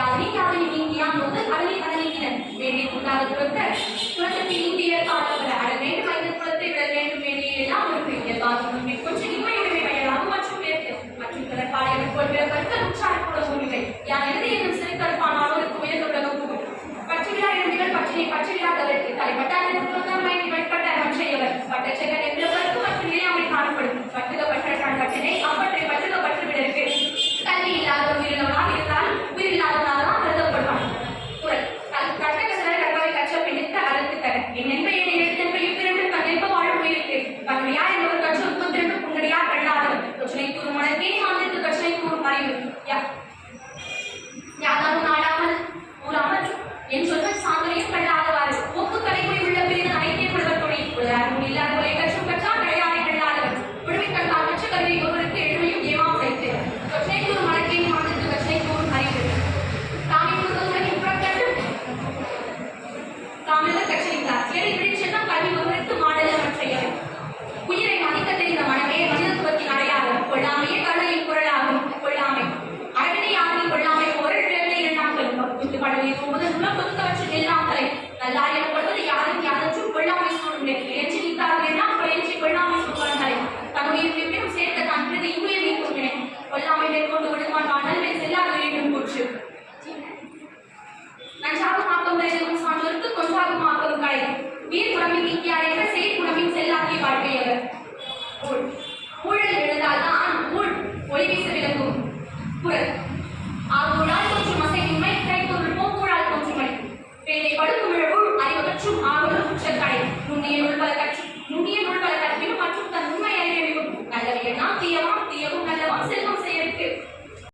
gathering என்னென்ப என் எழுத்தென்ப யுத்திரண்டு தன்னென்ப வாழும் உயிருக்கு பன்மையா என்பவர் கற்று உற்பத்திரண்டு புன்னடியா கண்ணாதவர் கற்றனை கூறும் மனத்தே மாநிலத்து கற்றனை கூறும் மறைவு. யாராவது நாடாமல் கூறாமல் என் கொள்கை வீர் குடமின் இந்தியாரை செய் குடமின் செல்லாக்கி வாழ்க்கையவர். ஊழல் எழுந்தால்தான் ஊழ். ஒளி வீச விளங்கும்.